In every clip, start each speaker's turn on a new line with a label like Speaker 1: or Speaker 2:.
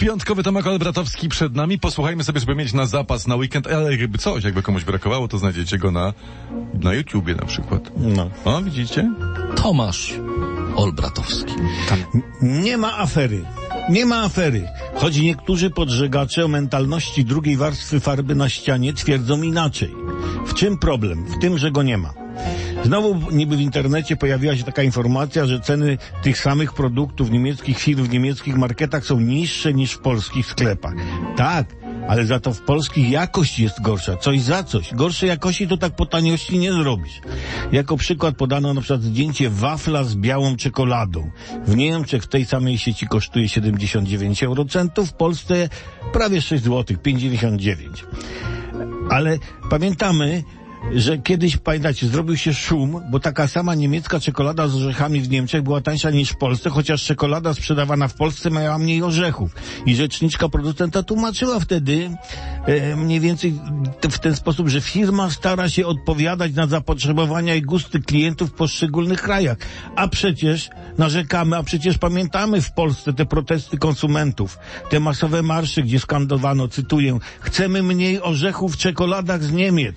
Speaker 1: Piątkowy Tomek Olbratowski przed nami. Posłuchajmy sobie, żeby mieć na zapas na weekend, ale jakby coś, jakby komuś brakowało, to znajdziecie go na, na YouTubie na przykład.
Speaker 2: No.
Speaker 1: O, widzicie?
Speaker 3: Tomasz Olbratowski.
Speaker 2: Nie ma afery. Nie ma afery. Choć niektórzy podżegacze o mentalności drugiej warstwy farby na ścianie twierdzą inaczej. W czym problem? W tym, że go nie ma. Znowu niby w internecie pojawiła się taka informacja, że ceny tych samych produktów niemieckich firm w niemieckich marketach są niższe niż w polskich sklepach. Tak, ale za to w polskich jakość jest gorsza. Coś za coś. Gorszej jakości to tak po taniości nie zrobisz. Jako przykład podano na przykład zdjęcie wafla z białą czekoladą. W Niemczech w tej samej sieci kosztuje 79 eurocentów, w Polsce prawie 6 zł, 5,99. Ale pamiętamy, że kiedyś, pamiętacie, zrobił się szum, bo taka sama niemiecka czekolada z orzechami w Niemczech była tańsza niż w Polsce, chociaż czekolada sprzedawana w Polsce miała mniej orzechów. I rzeczniczka producenta tłumaczyła wtedy e, mniej więcej w ten sposób, że firma stara się odpowiadać na zapotrzebowania i gusty klientów w poszczególnych krajach. A przecież narzekamy, a przecież pamiętamy w Polsce te protesty konsumentów, te masowe marsze, gdzie skandowano, cytuję, chcemy mniej orzechów w czekoladach z Niemiec.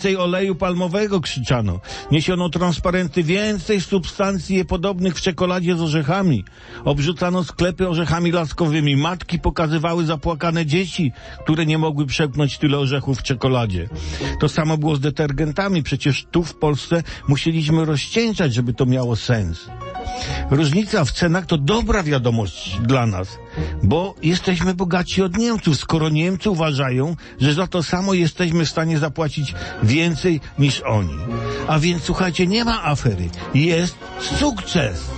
Speaker 2: Więcej oleju palmowego krzyczano. Niesiono transparenty więcej substancji podobnych w czekoladzie z orzechami. Obrzucano sklepy orzechami laskowymi. Matki pokazywały zapłakane dzieci, które nie mogły przełknąć tyle orzechów w czekoladzie. To samo było z detergentami. Przecież tu w Polsce musieliśmy rozcieńczać, żeby to miało sens. Różnica w cenach to dobra wiadomość dla nas, bo jesteśmy bogaci od Niemców, skoro Niemcy uważają, że za to samo jesteśmy w stanie zapłacić więcej niż oni. A więc słuchajcie, nie ma afery, jest sukces.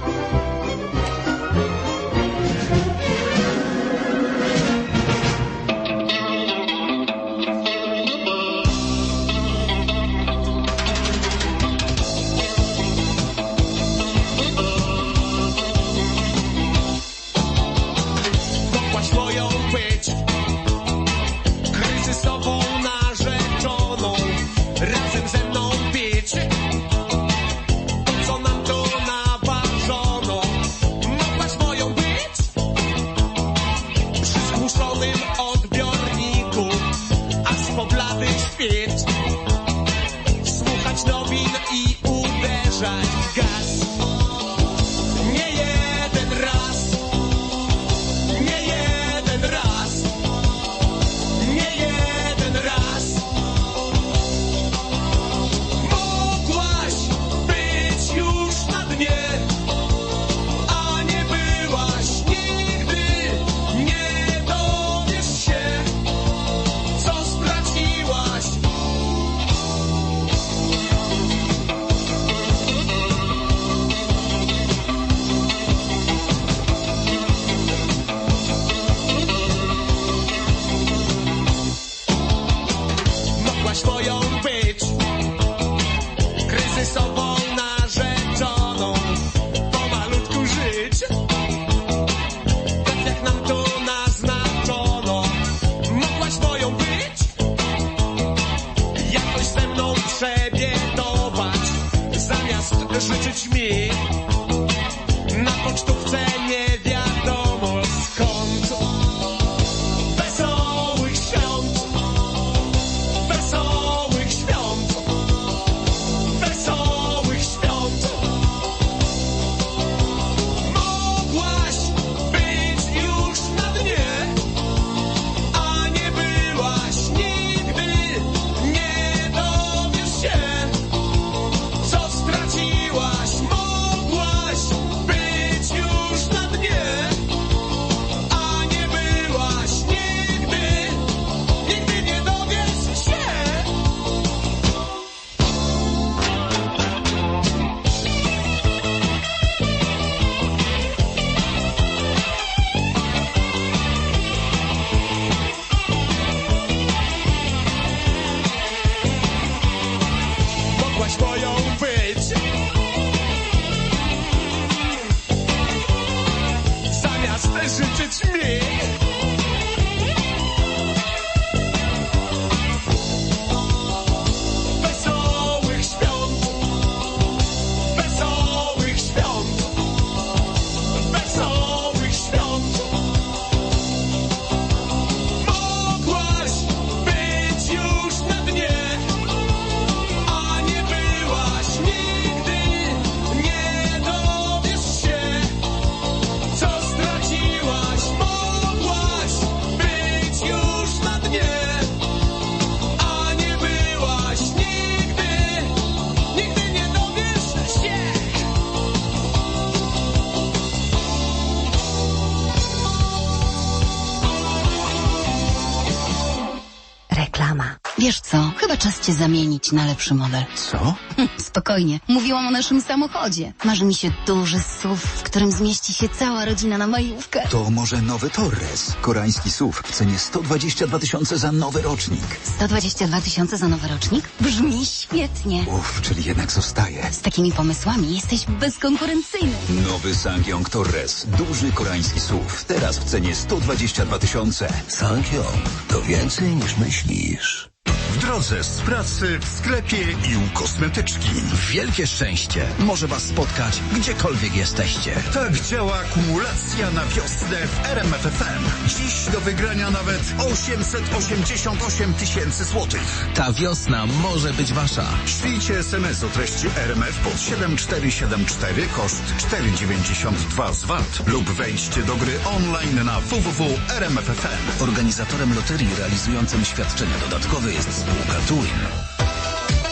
Speaker 4: Cię zamienić na lepszy model.
Speaker 5: Co?
Speaker 4: Spokojnie, mówiłam o naszym samochodzie. Marzy mi się duży SUV, w którym zmieści się cała rodzina na majówkę.
Speaker 5: To może nowy Torres. Koreański SUV w cenie 122 tysiące za nowy rocznik.
Speaker 4: 122 tysiące za nowy rocznik? Brzmi świetnie.
Speaker 5: Uff, czyli jednak zostaje.
Speaker 4: Z takimi pomysłami jesteś bezkonkurencyjny.
Speaker 5: Nowy Sangyong Torres. Duży koreański SUV. Teraz w cenie 122 tysiące.
Speaker 6: Sankyong to więcej niż myślisz.
Speaker 7: W drodze z pracy, w sklepie i u kosmetyczki.
Speaker 6: Wielkie szczęście może Was spotkać gdziekolwiek jesteście.
Speaker 7: Tak działa akumulacja na wiosnę w RMFFM. Dziś do wygrania nawet 888 tysięcy złotych.
Speaker 6: Ta wiosna może być Wasza.
Speaker 7: Ślijcie SMS o treści RMF pod 7474 koszt 4,92 z lub wejdźcie do gry online na www.rmf.fm.
Speaker 6: Organizatorem loterii realizującym świadczenia dodatkowe jest spółka Tuwin.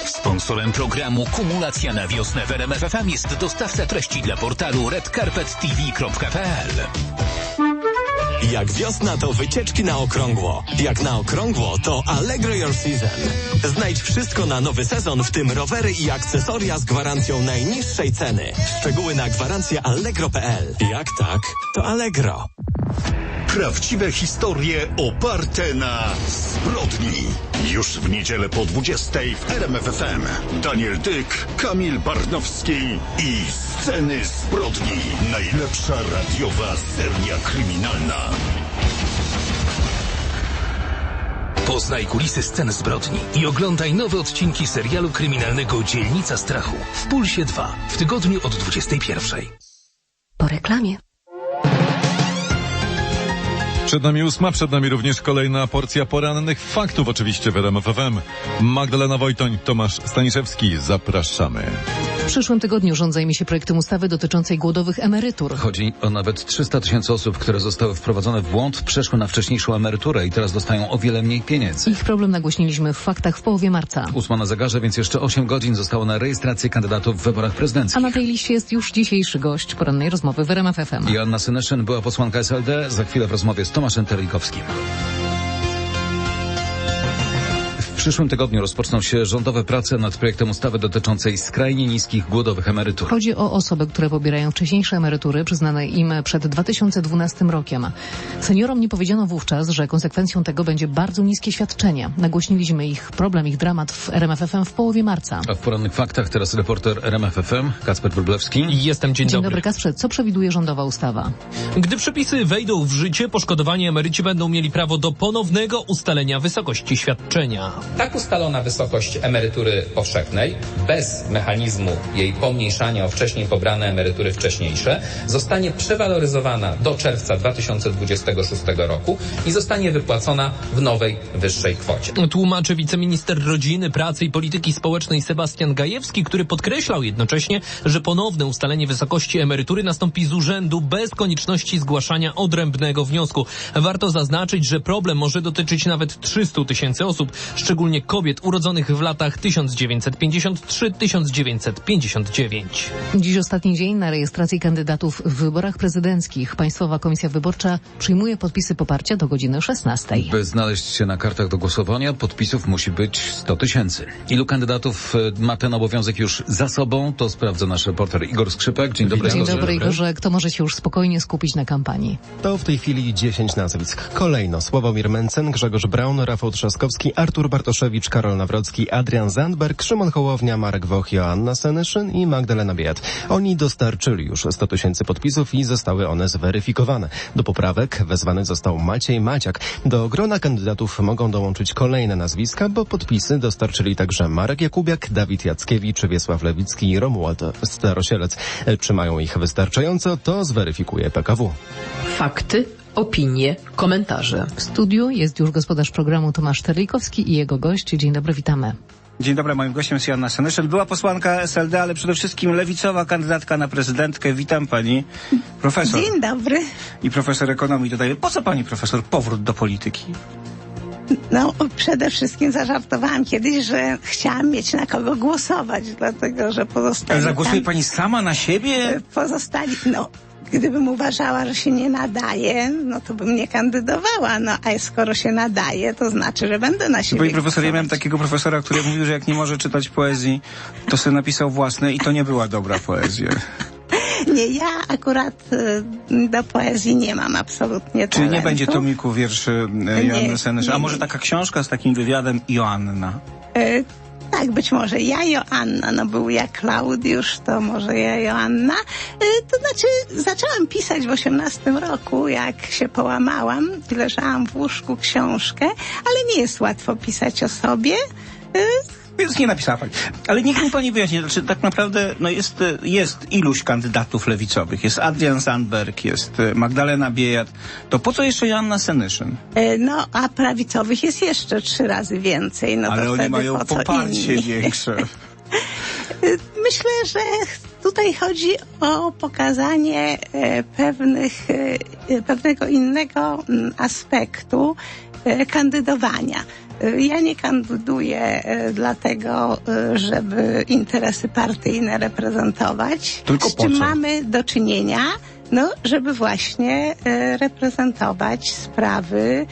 Speaker 8: Sponsorem programu Kumulacja na wiosnę w RMF FM jest dostawca treści dla portalu redcarpettv.pl.
Speaker 9: Jak wiosna to wycieczki na okrągło. Jak na okrągło to Allegro Your Season. Znajdź wszystko na nowy sezon, w tym rowery i akcesoria z gwarancją najniższej ceny. Szczegóły na gwarancję allegro.pl. Jak tak, to Allegro.
Speaker 7: Prawdziwe historie oparte na zbrodni. Już w niedzielę po 20 w RMFFM. Daniel Dyk, Kamil Barnowski i Sceny zbrodni. Najlepsza radiowa seria kryminalna.
Speaker 8: Poznaj kulisy scen zbrodni i oglądaj nowe odcinki serialu kryminalnego Dzielnica Strachu w Pulsie 2 w tygodniu od 21.
Speaker 4: Po reklamie.
Speaker 1: Przed nami ósma, przed nami również kolejna porcja porannych faktów, oczywiście w RMF FM. Magdalena Wojtoń, Tomasz Staniszewski, zapraszamy.
Speaker 10: W przyszłym tygodniu rząd zajmie się projektem ustawy dotyczącej głodowych emerytur.
Speaker 11: Chodzi o nawet 300 tysięcy osób, które zostały wprowadzone w błąd, przeszły na wcześniejszą emeryturę i teraz dostają o wiele mniej pieniędzy.
Speaker 10: Ich problem nagłośniliśmy w faktach w połowie marca.
Speaker 11: Ósma na zegarze, więc jeszcze 8 godzin zostało na rejestrację kandydatów w wyborach
Speaker 10: A
Speaker 11: prezydenckich.
Speaker 10: na tej liście jest już dzisiejszy gość porannej rozmowy w RMF FM.
Speaker 11: Joanna Syneszyn była posłanka SLD, za chwilę w rozmowie z Tomaszem Terlikowskim. W przyszłym tygodniu rozpoczną się rządowe prace nad projektem ustawy dotyczącej skrajnie niskich głodowych emerytur.
Speaker 10: Chodzi o osoby, które pobierają wcześniejsze emerytury przyznane im przed 2012 rokiem. Seniorom nie powiedziano wówczas, że konsekwencją tego będzie bardzo niskie świadczenia. Nagłośniliśmy ich problem, ich dramat w RMF FM w połowie marca.
Speaker 11: A w porannych faktach teraz reporter RMF FM, Kacper Wróblewski.
Speaker 12: Jestem, dzień,
Speaker 10: Dzień dobry, Kasprze. Co przewiduje rządowa ustawa?
Speaker 12: Gdy przepisy wejdą w życie, poszkodowani emeryci będą mieli prawo do ponownego ustalenia wysokości świadczenia.
Speaker 13: Tak ustalona wysokość emerytury powszechnej, bez mechanizmu jej pomniejszania o wcześniej pobrane emerytury wcześniejsze, zostanie przewaloryzowana do czerwca 2026 roku i zostanie wypłacona w nowej, wyższej kwocie.
Speaker 12: Tłumaczy wiceminister rodziny, pracy i polityki społecznej Sebastian Gajewski, który podkreślał jednocześnie, że ponowne ustalenie wysokości emerytury nastąpi z urzędu bez konieczności zgłaszania odrębnego wniosku. Warto zaznaczyć, że problem może dotyczyć nawet 300 tysięcy osób, szczególnie kobiet urodzonych w latach 1953-1959.
Speaker 10: Dziś ostatni dzień na rejestracji kandydatów w wyborach prezydenckich. Państwowa Komisja Wyborcza przyjmuje podpisy poparcia do godziny 16.
Speaker 11: By znaleźć się na kartach do głosowania, podpisów musi być 100 tysięcy. Ilu kandydatów e, ma ten obowiązek już za sobą, to sprawdza nasz reporter Igor Skrzypek. Dzień dobry.
Speaker 10: Dzień dobry, Igorze. Kto może się już spokojnie skupić na kampanii?
Speaker 14: To w tej chwili 10 nazwisk. Kolejno Sławomir Mencen, Grzegorz Braun, Rafał Trzaskowski, Artur Bartoszewicz, Karol Nawrocki, Adrian Zandberg, Szymon Hołownia, Marek Woch, Joanna Senyszyn i Magdalena Biat. Oni dostarczyli już 100 tysięcy podpisów i zostały one zweryfikowane. Do poprawek wezwany został Maciej Maciak. Do grona kandydatów mogą dołączyć kolejne nazwiska, bo podpisy dostarczyli także Marek Jakubiak, Dawid Jackiewicz, Wiesław Lewicki i Romuald Starosielec. Czy mają ich wystarczająco, to zweryfikuje PKW.
Speaker 15: Fakty, opinie, komentarze.
Speaker 10: W studiu jest już gospodarz programu Tomasz Terlikowski i jego gość. Dzień dobry, witamy.
Speaker 16: Dzień dobry, moim gościem jest Joanna Senyszyn. Była posłanka SLD, ale przede wszystkim lewicowa kandydatka na prezydentkę. Witam pani profesor.
Speaker 17: Dzień dobry.
Speaker 16: I profesor ekonomii dodaje. Po co pani profesor powrót do polityki?
Speaker 17: No, przede wszystkim zażartowałam kiedyś, że chciałam mieć na kogo głosować, dlatego że pozostali
Speaker 16: Ale zagłosuje
Speaker 17: tam,
Speaker 16: pani sama na siebie?
Speaker 17: pozostali, no, Gdybym uważała, że się nie nadaje, no to bym nie kandydowała. No a skoro się nadaje, to znaczy, że będę na siebie.
Speaker 16: Pani profesor, ja miałem takiego profesora, który mówił, że jak nie może czytać poezji, to sobie napisał własne i to nie była dobra poezja.
Speaker 17: Nie, ja akurat y, do poezji nie mam absolutnie
Speaker 16: Czyli nie
Speaker 17: talentu.
Speaker 16: będzie tomiku wierszy e, Joanny Senysz. A może taka książka z takim wywiadem Joanna?
Speaker 17: Y, tak, być może ja Joanna, no był ja Klaudiusz, to może ja Joanna. Y, to znaczy, zaczęłam pisać w 18 roku, jak się połamałam leżałam w łóżku książkę, ale nie jest łatwo pisać o sobie.
Speaker 16: Więc nie napisała pani. Ale niech mi pani wyjaśni, znaczy tak naprawdę no jest, e, jest iluś kandydatów lewicowych. Jest Adrian Sandberg, jest e, Magdalena Biejat. To po co jeszcze Joanna Senyszyn?
Speaker 17: y, no, a prawicowych jest jeszcze trzy razy więcej. No
Speaker 16: Ale oni mają
Speaker 17: po
Speaker 16: poparcie
Speaker 17: inni?
Speaker 16: większe.
Speaker 17: Myślę, że tutaj chodzi o pokazanie e, pewnych, e, pewnego innego mm, aspektu e, kandydowania. Ja nie kandyduję e, dlatego, e, żeby interesy partyjne reprezentować.
Speaker 16: Tylko
Speaker 17: z czym mamy do czynienia? No, żeby właśnie e, reprezentować sprawy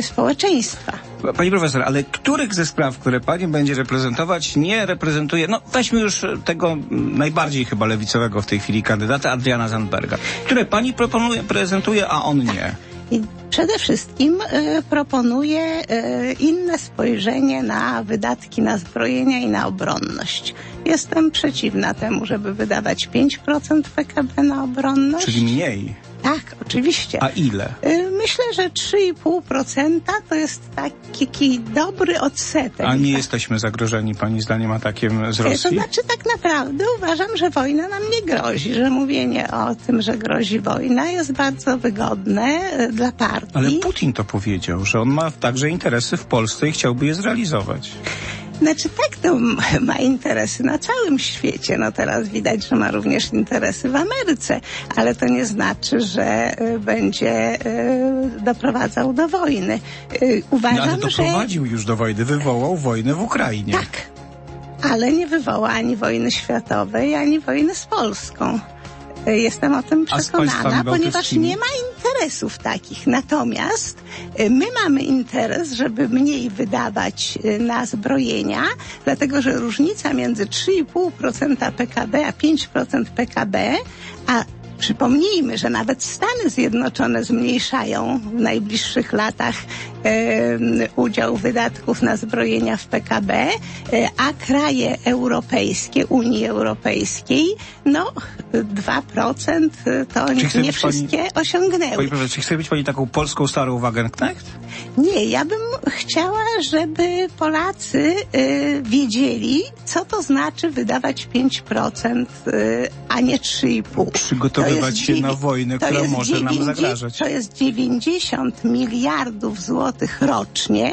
Speaker 17: społeczeństwa.
Speaker 16: Pani profesor, ale których ze spraw, które pani będzie reprezentować, nie reprezentuje, no weźmy już tego najbardziej chyba lewicowego w tej chwili kandydata, Adriana Zandberga, które pani proponuje, prezentuje, a on nie.
Speaker 17: I przede wszystkim proponuję y, inne spojrzenie na wydatki na zbrojenia i na obronność. Jestem przeciwna temu, żeby wydawać 5% PKB na obronność.
Speaker 16: Czyli mniej.
Speaker 17: Tak, oczywiście.
Speaker 16: A ile?
Speaker 17: Y, Myślę, że 3,5% to jest taki dobry odsetek.
Speaker 16: A nie jesteśmy zagrożeni, pani zdaniem, atakiem z
Speaker 17: To
Speaker 16: Rosji?
Speaker 17: znaczy tak naprawdę uważam, że wojna nam nie grozi, że mówienie o tym, że grozi wojna jest bardzo wygodne y, dla partii.
Speaker 16: Ale Putin to powiedział, że on ma także interesy w Polsce i chciałby je zrealizować.
Speaker 17: Znaczy tak, to ma interesy na całym świecie. No teraz widać, że ma również interesy w Ameryce, ale to nie znaczy, że y, będzie y, doprowadzał do wojny. Y,
Speaker 16: No,
Speaker 17: uważam,
Speaker 16: ale
Speaker 17: że
Speaker 16: doprowadził już do wojny, wywołał wojnę w Ukrainie.
Speaker 17: Tak. ale nie wywoła ani wojny światowej, ani wojny z Polską. Jestem o tym przekonana, ponieważ nie ma interesów takich. Natomiast y, my mamy interes, żeby mniej wydawać y, na zbrojenia, dlatego że różnica między 3,5% PKB a 5% PKB, a Przypomnijmy, że nawet Stany Zjednoczone zmniejszają w najbliższych latach udział wydatków na zbrojenia w PKB, e, a kraje europejskie, Unii Europejskiej, no 2% to
Speaker 16: Czy chce
Speaker 17: nie
Speaker 16: być pani-
Speaker 17: wszystkie osiągnęły.
Speaker 16: Pani profesor, czy chce być pani taką polską starą Wagenknecht?
Speaker 17: Nie, ja bym chciała, żeby Polacy y, wiedzieli, co to znaczy wydawać 5%, y, a nie 3,5%.
Speaker 16: Przygotowywać
Speaker 17: To
Speaker 16: się na wojnę,
Speaker 17: to
Speaker 16: która może nam
Speaker 17: 90
Speaker 16: zagrażać.
Speaker 17: To jest 90 miliardów złotych rocznie,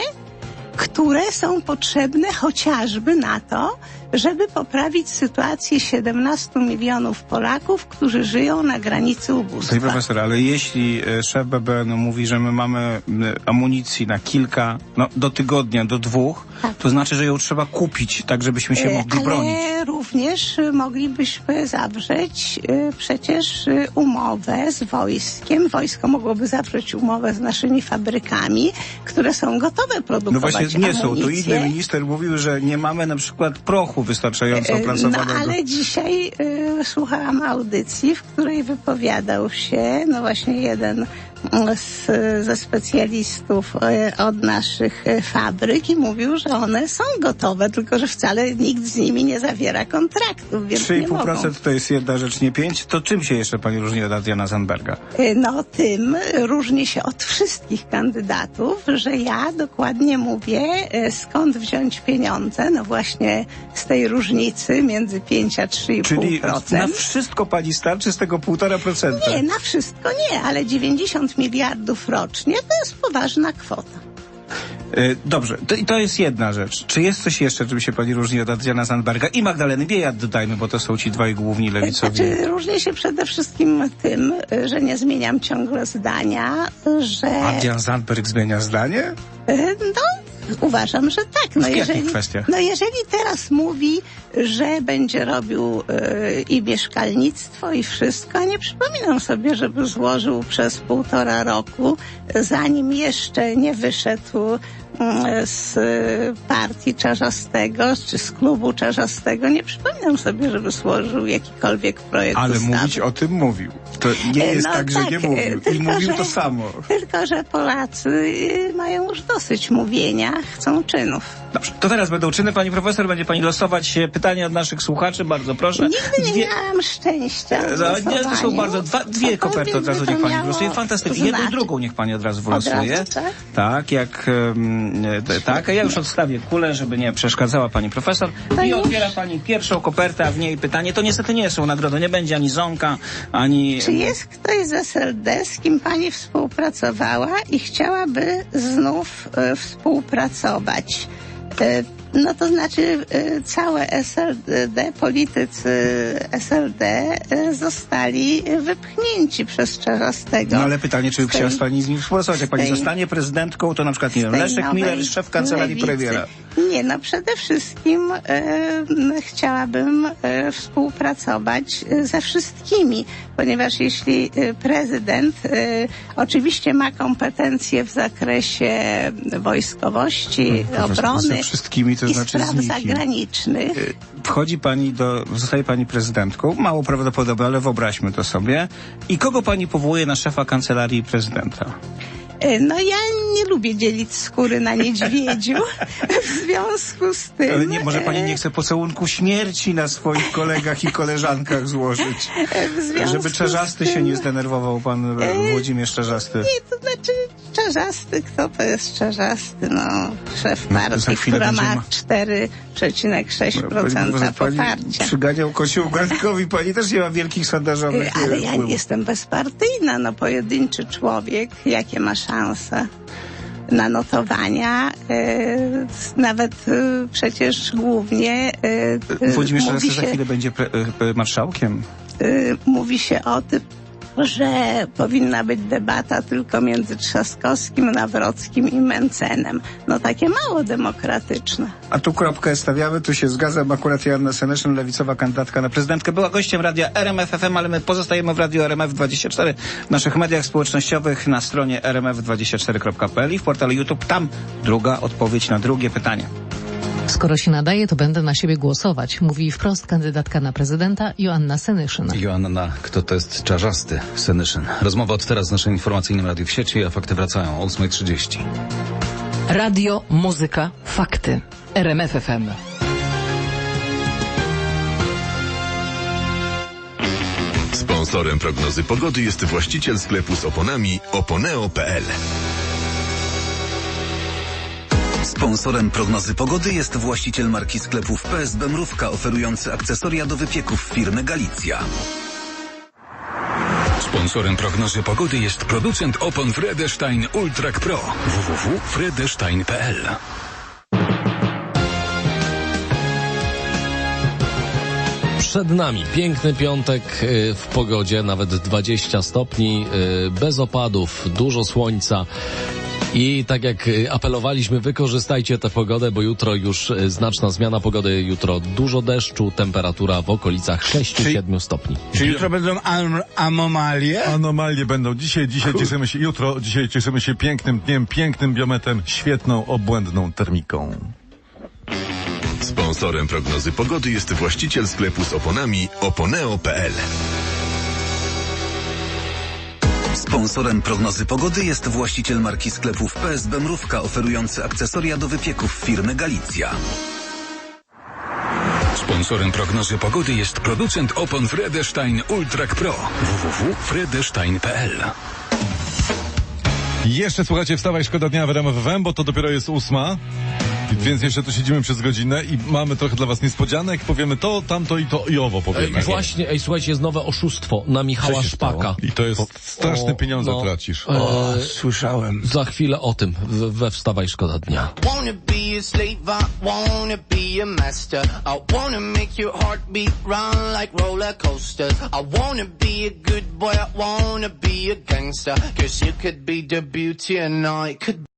Speaker 17: które są potrzebne chociażby na to, żeby poprawić sytuację 17 milionów Polaków, którzy żyją na granicy ubóstwa.
Speaker 16: Pani profesor, ale jeśli e, szef BBN mówi, że my mamy amunicji na kilka, no do tygodnia, do dwóch, to znaczy, że ją trzeba kupić, tak żebyśmy się
Speaker 17: E,
Speaker 16: mogli
Speaker 17: Ale
Speaker 16: bronić.
Speaker 17: również moglibyśmy zawrzeć y, przecież umowę z wojskiem. Wojsko mogłoby zawrzeć umowę z naszymi fabrykami, które są gotowe
Speaker 16: No
Speaker 17: produkować
Speaker 16: właśnie nie są. To
Speaker 17: amunicję.
Speaker 16: inny minister mówił, że nie mamy na przykład prochu wystarczająco
Speaker 17: E, No
Speaker 16: opracowanego.
Speaker 17: ale dzisiaj y, słuchałam audycji, w której wypowiadał się, no właśnie jeden z, ze specjalistów y, od naszych y, fabryk i mówił, że one są gotowe, tylko że wcale nikt z nimi nie zawiera kontraktów, więc nie mogą.
Speaker 16: 3,5% to jest jedna rzecz, nie 5. To czym się jeszcze pani różni od Adriana Zandberga?
Speaker 17: Y, No tym różni się od wszystkich kandydatów, że ja dokładnie mówię, skąd wziąć pieniądze, no właśnie z tej różnicy między 5 a 3,5%.
Speaker 16: Czyli na wszystko pani starczy z tego 1,5%.
Speaker 17: Nie, na wszystko nie, ale 90 miliardów rocznie to jest poważna kwota.
Speaker 16: E, Dobrze, to, i to jest jedna rzecz. Czy jest coś jeszcze, czym się pani różni od Adriana Zandberga i Magdaleny Biejat, dodajmy, bo to są ci dwaj główni lewicowi.
Speaker 17: Znaczy, różnię się przede wszystkim tym, że nie zmieniam ciągle zdania, że
Speaker 16: Adrian Zandberg zmienia zdanie?
Speaker 17: y, no, Uważam, że tak. No
Speaker 16: W
Speaker 17: jeżeli,
Speaker 16: kwestiach?
Speaker 17: no jeżeli teraz mówi, że będzie robił e, i mieszkalnictwo i wszystko, a nie przypominam sobie, żeby złożył przez półtora roku, zanim jeszcze nie wyszedł z e, partii Czarzastego, czy z klubu Czarzastego, nie przypominam sobie, żeby złożył jakikolwiek projekt
Speaker 16: Ale
Speaker 17: ustawy.
Speaker 16: mówić o tym mówił. To nie
Speaker 17: E,
Speaker 16: jest
Speaker 17: no
Speaker 16: tak, że nie
Speaker 17: tak, e,
Speaker 16: mówił. I
Speaker 17: tylko,
Speaker 16: mówił
Speaker 17: że-
Speaker 16: to samo.
Speaker 17: Tylko, że Polacy mają już dosyć mówienia, chcą czynów.
Speaker 16: Dobrze, to teraz będą czyny. Pani profesor, będzie pani losować e, pytania od naszych słuchaczy. Bardzo proszę.
Speaker 17: Nigdy nie
Speaker 16: Dwie-
Speaker 17: miałam szczęścia.
Speaker 16: E, Nie, to są bardzo, dwa, dwie koperty od razu niech pani wylosuje. Fantastycznie. Jedną drugą niech pani od razu
Speaker 17: Od
Speaker 16: wylosuje.
Speaker 17: razu, tak?
Speaker 16: Tak, jak e, t- tak. A ja już odstawię kulę, żeby nie przeszkadzała pani profesor. I otwiera pani pierwszą kopertę, a w niej pytanie. To niestety nie są nagrody. Nie będzie ani zonka, ani...
Speaker 17: Czy jest ktoś z SLD, z kim pani współpracowała i chciałaby znów e, współpracować? E, no to znaczy e, całe SLD, politycy SLD e, zostali wypchnięci przez Czarzastego.
Speaker 16: No ale pytanie, czy chciała z pani z nim współpracować? Jak pani
Speaker 17: tej-
Speaker 16: zostanie prezydentką, to na przykład, nie wiem, Leszek Miller, szef kancelarii
Speaker 17: lewicy.
Speaker 16: premiera.
Speaker 17: Nie, no przede wszystkim e, chciałabym e, współpracować ze wszystkimi, ponieważ jeśli prezydent e, oczywiście ma kompetencje w zakresie wojskowości,
Speaker 16: Profesor,
Speaker 17: obrony
Speaker 16: ze wszystkimi, to
Speaker 17: i
Speaker 16: znaczy
Speaker 17: spraw zagranicznych.
Speaker 16: Wchodzi pani do, zostaje pani prezydentką, mało prawdopodobne, ale wyobraźmy to sobie. I kogo pani powołuje na szefa kancelarii prezydenta?
Speaker 17: E, No ja nie lubię dzielić skóry na niedźwiedziu, w związku z tym...
Speaker 16: Ale nie, może pani
Speaker 17: e,
Speaker 16: nie chce pocałunku śmierci na swoich kolegach i koleżankach złożyć. Żeby Czarzasty
Speaker 17: z
Speaker 16: się
Speaker 17: tym-
Speaker 16: nie zdenerwował, pan Włodzimierz Czarzasty.
Speaker 17: Nie, to znaczy Czarzasty, kto to jest Czarzasty? No, szef
Speaker 16: No,
Speaker 17: partii,
Speaker 16: chwilę
Speaker 17: która ma
Speaker 16: ma-
Speaker 17: 4,6%
Speaker 16: Może pani
Speaker 17: poparcia.
Speaker 16: przyganiał kocioł garnkowi, pani też nie ma wielkich sondażowych
Speaker 17: Y, Ale
Speaker 16: e,
Speaker 17: ja
Speaker 16: wpływów.
Speaker 17: nie jestem bezpartyjna, no pojedynczy człowiek, jakie ma szanse na notowania, y, nawet przecież głównie y,
Speaker 16: Włodzimierz Czarzasty za chwilę będzie pre, e, marszałkiem.
Speaker 17: mówi się o tym, że powinna być debata tylko między Trzaskowskim, Nawrockim i Mencenem. No takie mało demokratyczne.
Speaker 16: A tu kropkę stawiamy, tu się zgadzam. Akurat Joanna Seneszyn, lewicowa kandydatka na prezydentkę, była gościem radia RMF FM, ale my pozostajemy w radiu RMF24, w naszych mediach społecznościowych, na stronie rmf24.pl i w portalu YouTube. Tam druga odpowiedź na drugie pytanie.
Speaker 10: Skoro się nadaje, to będę na siebie głosować, mówi wprost kandydatka na prezydenta Joanna Senyszyn.
Speaker 11: Joanna, kto to jest czarzasty Senyszyn? Rozmowa od teraz w naszym informacyjnym radiu w sieci, a fakty wracają o 8.30.
Speaker 15: Radio, muzyka, fakty. RMF FM.
Speaker 18: Sponsorem prognozy pogody jest właściciel sklepu z oponami oponeo.pl.
Speaker 5: Sponsorem prognozy pogody jest właściciel marki sklepów PSB Mrówka oferujący akcesoria do wypieków firmy Galicja.
Speaker 18: Sponsorem prognozy pogody jest producent opon Fredestein Ultrac Pro www.fredestein.pl.
Speaker 3: Przed nami piękny piątek y, w pogodzie, nawet 20 stopni, y, bez opadów, dużo słońca. I tak jak y, apelowaliśmy, wykorzystajcie tę pogodę, bo jutro już y, znaczna zmiana pogody, jutro dużo deszczu, temperatura w okolicach 6-7 stopni.
Speaker 2: Czy jutro będą anomalie?
Speaker 1: Anomalie będą. Dzisiaj, dzisiaj cieszymy się, jutro, dzisiaj cieszymy się pięknym dniem, pięknym biometem, świetną, obłędną termiką.
Speaker 18: Sponsorem prognozy pogody jest właściciel sklepu z oponami oponeo.pl.
Speaker 5: Sponsorem prognozy pogody jest właściciel marki sklepów PSB Mrówka oferujący akcesoria do wypieków firmy Galicja.
Speaker 18: Sponsorem prognozy pogody jest producent opon Fredestein Ultrac Pro www.fredestein.pl.
Speaker 1: Jeszcze słuchajcie, wstawaj, szkoda dnia w RMF FM, bo to dopiero jest ósma. Więc jeszcze tu siedzimy przez godzinę i mamy trochę dla was niespodzianek. Powiemy to, tamto i to i owo powiemy.
Speaker 3: Ej, właśnie, ej, słuchajcie, jest nowe oszustwo na Michała? Szpaka.
Speaker 1: I to jest straszne pieniądze tracisz.
Speaker 3: e,
Speaker 2: słyszałem.
Speaker 3: Za chwilę o tym w, we Wstawaj Szkoda Dnia.
Speaker 19: Wanna be a slave, I wanna be a master. I wanna make your heart beat run like roller coasters. I wanna be a good boy, I wanna be a gangster. Cause you could be the beauty and I could